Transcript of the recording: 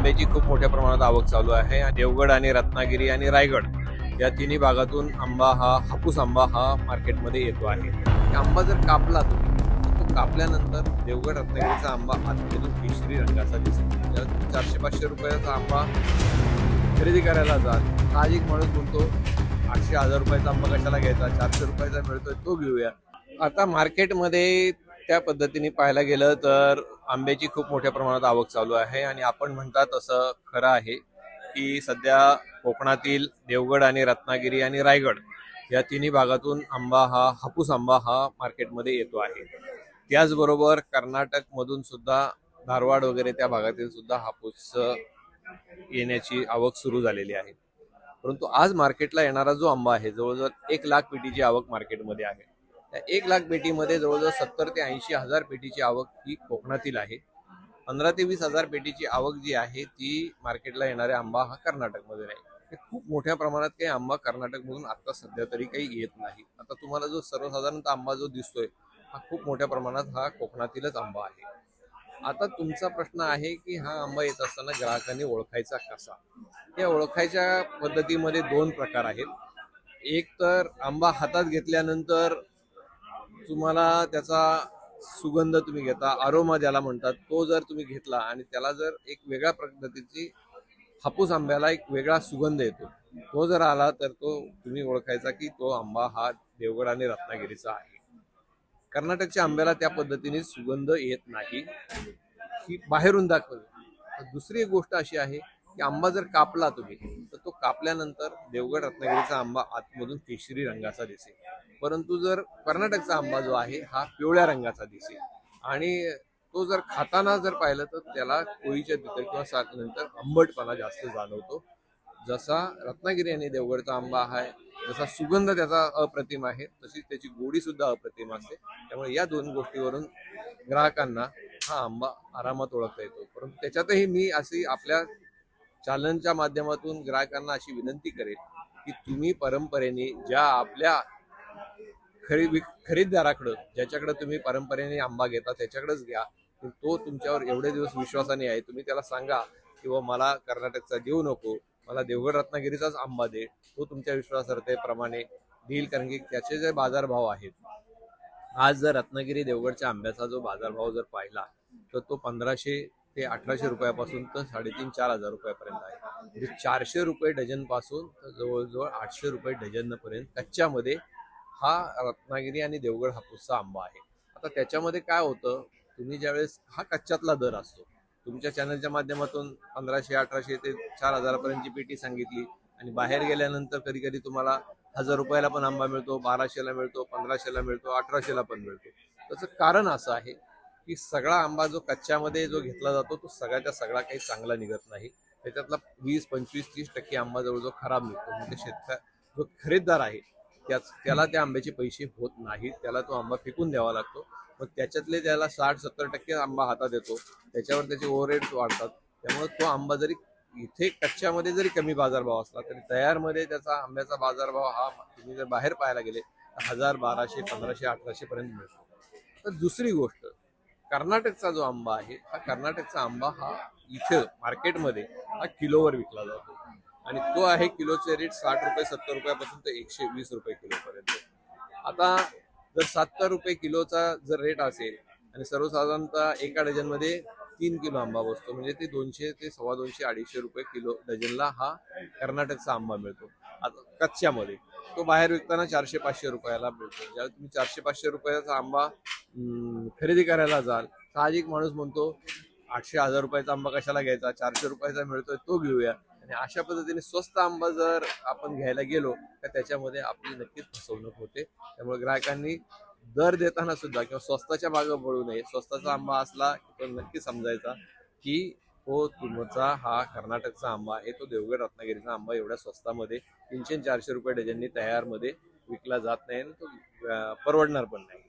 आंब्याची खूप मोठ्या प्रमाणात आवक चालू आहे देवगड आणि रत्नागिरी आणि रायगड या तिन्ही भागातून आंबा हा हापूस आंबा हा मार्केटमध्ये येतो आहे. आंबा जर कापला तुम्ही तो कापल्यानंतर देवगड रत्नागिरीचा आंबा अत्यंत केशरी रंगाचा दिसेल चारशे पाचशे रुपयाचा आंबा खरेदी करायला जाल साहजिक माणूस म्हणतो आठशे हजार रुपयाचा आंबा कशाला घ्यायचा? चारशे रुपयाचा मिळतोय तो घेऊया. आता मार्केटमध्ये त्या पद्धतीने पाहायला गेलं तर आंब्याची खूप मोठ्या प्रमाणात आवक चालू आहे आणि आपण म्हणतात तसं खरं आहे की सध्या कोकणातील देवगड आणि रत्नागिरी आणि रायगड या तिन्ही भागातून आंबा हा हापूस आंबा हा मार्केटमध्ये येतो आहे. त्याचबरोबर कर्नाटकमधून सुद्धा धारवाड वगैरे त्या भागातील सुद्धा हापूस येण्याची आवक सुरू झालेली आहे. परंतु आज मार्केटला येणारा जो आंबा आहे जवळजवळ एक लाख पेटीची आवक मार्केटमध्ये आहे. त्या एक लाख पेटीमध्ये जवळजवळ सत्तर ते ऐंशी हजार पेटीची आवक ही कोकणातील आहे. पंधरा ते वीस हजार पेटीची आवक जी आहे ती मार्केटला येणारे आंबा हा कर्नाटकमध्ये आहे खूप मोठ्या प्रमाणात काही आंबा कर्नाटकमधून आता सध्या तरी काही येत नाही. आता तुम्हाला जो सर्वसाधारणतः आंबा जो दिसतोय हा खूप मोठ्या प्रमाणात हा कोकणातीलच आंबा आहे. आता तुमचा प्रश्न आहे की हा आंबा येत असताना ग्राहकांनी ओळखायचा कसा? या ओळखायच्या पद्धतीमध्ये दोन प्रकार आहेत. एक तर आंबा हातात घेतल्यानंतर तुम्हाला त्याचा सुगंध तुम्ही घेता आरोमा ज्याला म्हणतात तो जर तुम्ही घेतला आणि त्याला जर एक वेगळ्या पद्धतीची हापूस आंब्याला एक वेगळा सुगंध येतो तो जर आला तर तो तुम्ही ओळखायचा की तो आंबा हा देवगड आणि रत्नागिरीचा आहे. कर्नाटकच्या आंब्याला त्या पद्धतीने सुगंध येत नाही. ही बाहेरून दाखवली. दुसरी एक गोष्ट अशी आहे की आंबा जर कापला तुम्ही तर तो कापल्यानंतर देवगड रत्नागिरीचा आंबा आतमधून केशरी रंगाचा दिसेल. परंतु जर कर्नाटकचा आंबा जो आहे हा पिवळ्या रंगाचा दिसेल. आणि तो जर खाताना जर पाहिलं तर त्याला कोळीच्या तिथे किंवा सात आंबटपणा जास्त जाणवतो. जसा रत्नागिरी आणि देवगडचा आंबा आहे जसा सुगंध त्याचा अप्रतिम आहे तशीच त्याची गोडी सुद्धा अप्रतिम असते. त्यामुळे या दोन गोष्टीवरून ग्राहकांना हा आंबा आरामात ओळखता येतो. परंतु त्याच्यातही मी अशी आपल्या चॅनलच्या माध्यमातून ग्राहकांना अशी विनंती करेल की तुम्ही परंपरेने ज्या आपल्या खरेदी खरेदीदाराकडं ज्याच्याकडे तुम्ही परंपरेने आंबा घेता त्याच्याकडेच घ्या. तो तुमच्यावर एवढे दिवस विश्वासाने आहे तुम्ही त्याला सांगा किंवा मला कर्नाटकचा देऊ नको मला देवगड रत्नागिरीचाच आंबा दे. तो तुमच्या विश्वासार्हतेप्रमाणे देईल कारण की त्याचे जे बाजारभाव आहेत आज जर रत्नागिरी देवगडच्या आंब्याचा जो बाजारभाव जर पाहिला तर तो पंधराशे ते अठराशे रुपयापासून तर साडेतीन चार हजार रुपयापर्यंत आहे. म्हणजे चारशे रुपये डझनपासून तर जवळजवळ आठशे रुपये डझनपर्यंत कच्च्यामध्ये हा रत्नागिरी आणि देवगड हापूसचा आंबा आहे. आता त्याच्यामध्ये काय होतं तुम्ही ज्यावेळेस हा कच्च्यातला दर असतो तुमच्या चॅनलच्या माध्यमातून पंधराशे अठराशे ते चार हजारापर्यंतची पेटी सांगितली आणि बाहेर गेल्यानंतर कधी कधी तुम्हाला हजार रुपयाला पण आंबा मिळतो बाराशेला मिळतो पंधराशेला मिळतो अठराशेला पण मिळतो. त्याचं कारण असं आहे की सगळा आंबा जो कच्च्यामध्ये जो घेतला जातो तो सगळ्याच्या सगळा काही चांगला निघत नाही. त्याच्यातला वीस पंचवीस तीस टक्के आंबा जवळजवळ खराब निघतो. म्हणजे शेतकरी जो खरेदीदार आहे त्याच त्याला त्या आंब्याचे पैसे होत नाहीत. त्याला तो आंबा फेकून द्यावा लागतो. मग त्याच्यातले त्याला साठ सत्तर टक्के आंबा हातात येतो. त्याच्यावर त्याचे ओव्हरहेड्स वाढतात. त्यामुळे तो आंबा जरी इथे कच्च्यामध्ये जरी कमी बाजारभाव असला तरी तयारमध्ये त्याचा आंब्याचा बाजारभाव हा तुम्ही जर बाहेर पाहायला गेले तर हजार बाराशे पंधराशे अठराशे पर्यंत मिळतो. तर दुसरी गोष्ट कर्नाटकचा जो आंबा आहे हा कर्नाटकचा आंबा हा इथे मार्केटमध्ये हा किलोवर विकला जातो. आणि तो आहे किलोचे रेट साठ रुपये सत्तर रुपयापासून ते एकशे वीस रुपये किलोपर्यंत. आता जर सत्तर रुपये किलोचा जर रेट असेल आणि सर्वसाधारणतः एका डझनमध्ये तीन किलो आंबा बसतो म्हणजे ते दोनशे ते सव्वा दोनशे अडीचशे रुपये किलो डझनला हा कर्नाटकचा आंबा मिळतो. आता कच्च्यामध्ये. तो बाहेर विकताना चारशे पाचशे रुपयाला मिळतो. ज्यावेळी तुम्ही चारशे पाचशे रुपयाचा आंबा खरेदी करायला जाल साहजिक माणूस म्हणतो आठशे हजार रुपयाचा आंबा कशाला घ्यायचा? चारशे रुपयाचा मिळतोय तो घेऊया. आणि अशा पद्धतीने स्वस्त आंबा जर आपण घ्यायला गेलो तर त्याच्यामध्ये आपली नक्कीच फसवणूक होते. त्यामुळे ग्राहकांनी दर देताना सुद्धा किंवा स्वस्ताच्या मागं पडू नये. स्वस्ताचा आंबा असला तर तो नक्की समजायचा की तो तुमचा हा कर्नाटकचा आंबा आहे तो देवगड रत्नागिरीचा आंबा एवढ्या स्वस्तामध्ये तीनशे चारशे रुपये डझननी तयारमध्ये विकला जात नाही आणि तो परवडणार पण नाही.